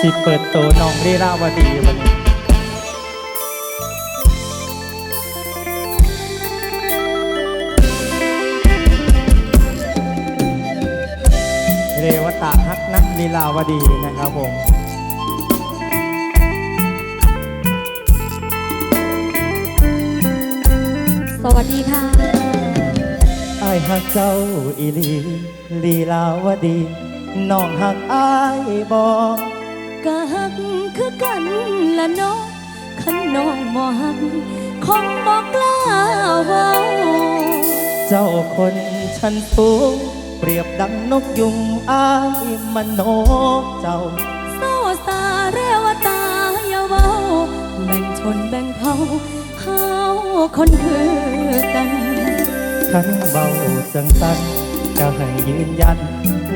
สิเปิดโตน้องลีลาวดีวันนี้เรวตาฮักนักลีลาวดีนะครับผมสวัสดีค่ะไอ้ายฮักเจ้าอีหลีลีลาวดี น้องฮักไอ้ายบอก ก็ฮักคือกันละเนาะขันน้องบ่ฮักคงบอกกล้าเว้าเจ้าคนชั้นสูงเปรียบดังนกยุงอ้ายมันโนกเจ้าเศร้าสาเรวตาอย่าเว้าแบ่งชนแบ่งเผ่าเฮาคนคือกันขันเบาจังสันก็ให้ยืนยัน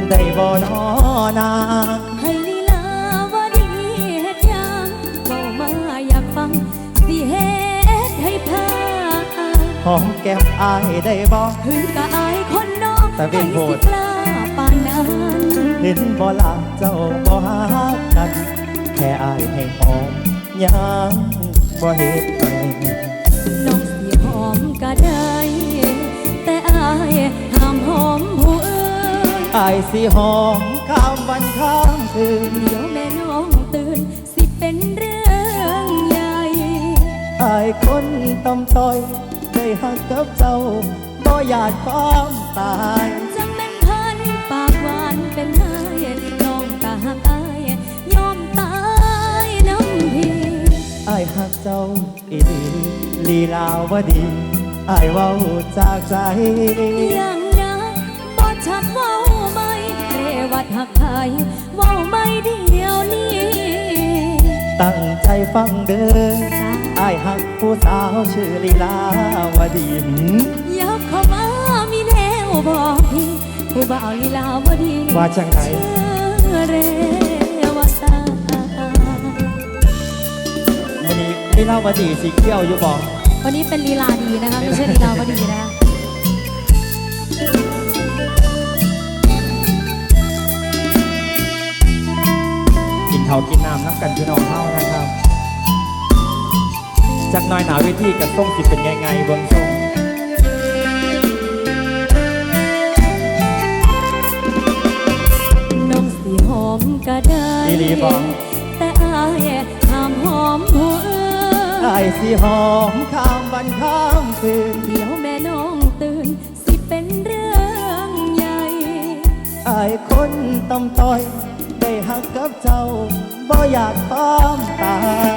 ได้บ่นอนา หอมแก้มอายได้บ่คือกะอายคนนอกแต่เป็นโพดให้สิกล้าปานนั้นเห็นบ่ลาเจ้าบ่หากัน แค่อายให้หอมยังบ่เฮ็ดให้น้องสิหอมก็ได้ แต่อายห้ามหอมผู้อื่นอายสิหอมข้ามวันข้ามคืนเดี๋ยวแม่น้องตื่นสิเป็นเรื่องใหญ่อายคนตำต้อย ได้หักกับเจ้าบ่อยากความตายจังเป็นพันปากหวานเป็นไห้น้องตาหักอายยอมตายน้ำพี่อายหักเจ้าอีหลีลีลาวดีอายเว้าจากใจอย่างนะบ่ชัดเว้าไหม่เรวัดหักไทยเว้าไม่เดียวนี้ตั้งใจฟังเด้อจ้า อายหักผู้สาวชื่อลีลาวดีหืมยับเข้ามามีแนวบอกพี่ผู้บ่าวลีลาวดีว่าจังไหนเชื่อเรวตาวันนี้ลีลาวดีสีเขียวอยู่บ่วันนี้เป็นลีลาดีนะคะไม่ใช่ลีลาวดีนะคะกินเขาวกินน้ำน้ำกันพี่น้องเฮานะครับ จากน้อยหนาเวทีกับส่งสิเป็นไงไงเบิ่งส่งน้องสีหอมก็ได้อีหลีบ่แต่อายห้ามหอมผู้อื่นอายสิหอมข้ามวันข้ามคืนเดี๋ยวแม่น้องตื่นสิเป็นเรื่องใหญ่ไอายคนตำต้อย ได้หักกับเจ้าบ่อยากความตาย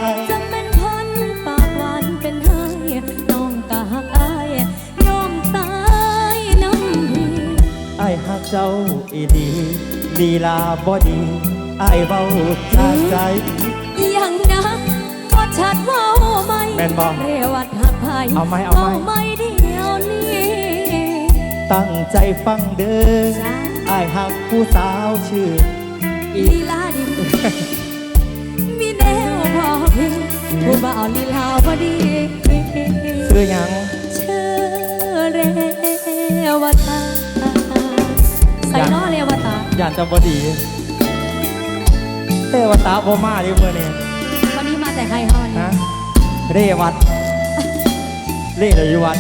หักเจ้าอีดีลีลาบ่ดีอายเว้าจากใจอย่างนะก็ชัดเว่าไหม่แม่นบ่เรวัดหักไผ่เอาไหมเอาไหม ไม่เดียวนี้ตั้งใจฟังเด้อจ้าอายหักผู้สาวชื่อ อี ลีลาดี มีแนวบอกพี่ผู้บ่าวลีลาพอดี ชื่อหยัง เชื่อเรวตา ใส่น้อเรวตาย่านจะบ่ดีเทวตาบ่มาดิมื้อนี้วันนี้มาแต่ไฮฮอนฮะเรวัดเรเลยวัด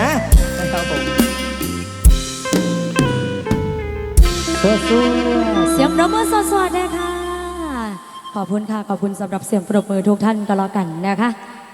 ฮะนะครับผมสู้ๆเสียงปรบมือสดๆนะคะขอบคุณค่ะ ขอบคุณสำหรับเสียงปรบมือทุกท่านก็แล้วกันนะคะ